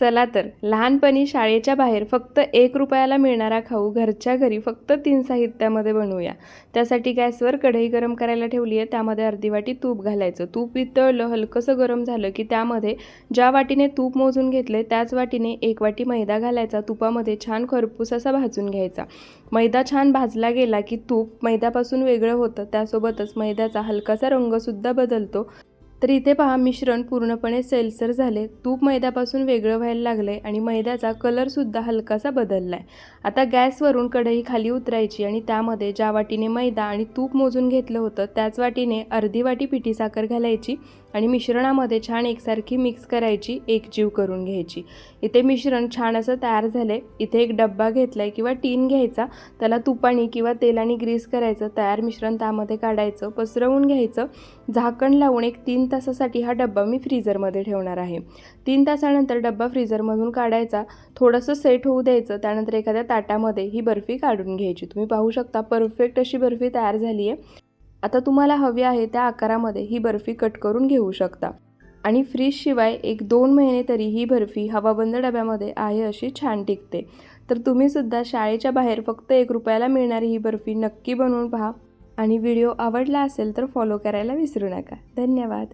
चला तर लहानपणी शाळेच्या बाहेर फक्त एक रुपयाला मिळणारा खाऊ घरच्या घरी फक्त तीन साहित्यामध्ये बनवूया. त्यासाठी गॅसवर कढई गरम करायला ठेवली आहे त्यामध्ये अर्धी वाटी तूप घालायचं. तूप वितळलं हलकंसं गरम झालं की त्यामध्ये ज्या वाटीने तूप मोजून घेतले त्याच वाटीने एक वाटी मैदा घालायचा. तुपामध्ये छान खरपूस असा भाजून घ्यायचा. मैदा छान भाजला गेला की तूप मैद्यापासून वेगळं होतं. त्यासोबतच मैद्याचा हलकासा रंगसुद्धा बदलतो. तर इथे पहा मिश्रण पूर्णपणे सेल्सर झाले. तूप मैद्यापासून वेगळं व्हायला लागलं आहे आणि मैद्याचा कलरसुद्धा हलकासा बदलला आहे आता गॅसवरून कढई खाली उतरायची आणि त्यामध्ये ज्या वाटीने मैदा आणि तूप मोजून घेतलं होतं त्याच वाटीने अर्धी वाटी पिठी साखर घालायची आणि मिश्रणामध्ये छान एकसारखी मिक्स करायची एकजीव करून घ्यायची. इथे मिश्रण छान असं तयार झालं आहे इथे एक डब्बा घेतला आहे किंवा टीन घ्यायचा. त्याला तुपाने किंवा तेलाने ग्रीस करायचं. तयार मिश्रण त्यामध्ये काढायचं पसरवून घ्यायचं. झाकण लावून एक तीन तासासाठी हा डब्बा मी फ्रीजरमध्ये ठेवणार आहे. तीन तासानंतर डब्बा फ्रीजरमधून काढायचा थोडंसं सेट होऊ द्यायचं त्यानंतर एखाद्या ताटामध्ये ही बर्फी काढून घ्यायची. तुम्ही पाहू शकता परफेक्ट अशी बर्फी तयार झाली आहे. आता तुम्हाला हवी आहे त्या आकारामध्ये ही बर्फी कट करून घेऊ शकता. आणि फ्रीजशिवाय एक दोन महिने तरी ही बर्फी हवाबंद डब्यामध्ये आहे अशी छान टिकते. तर तुम्हीसुद्धा शाळेच्या बाहेर फक्त एक रुपयाला मिळणारी ही बर्फी नक्की बनवून पहा. आणि व्हिडिओ आवडला असेल तर फॉलो करायला विसरू नका. धन्यवाद.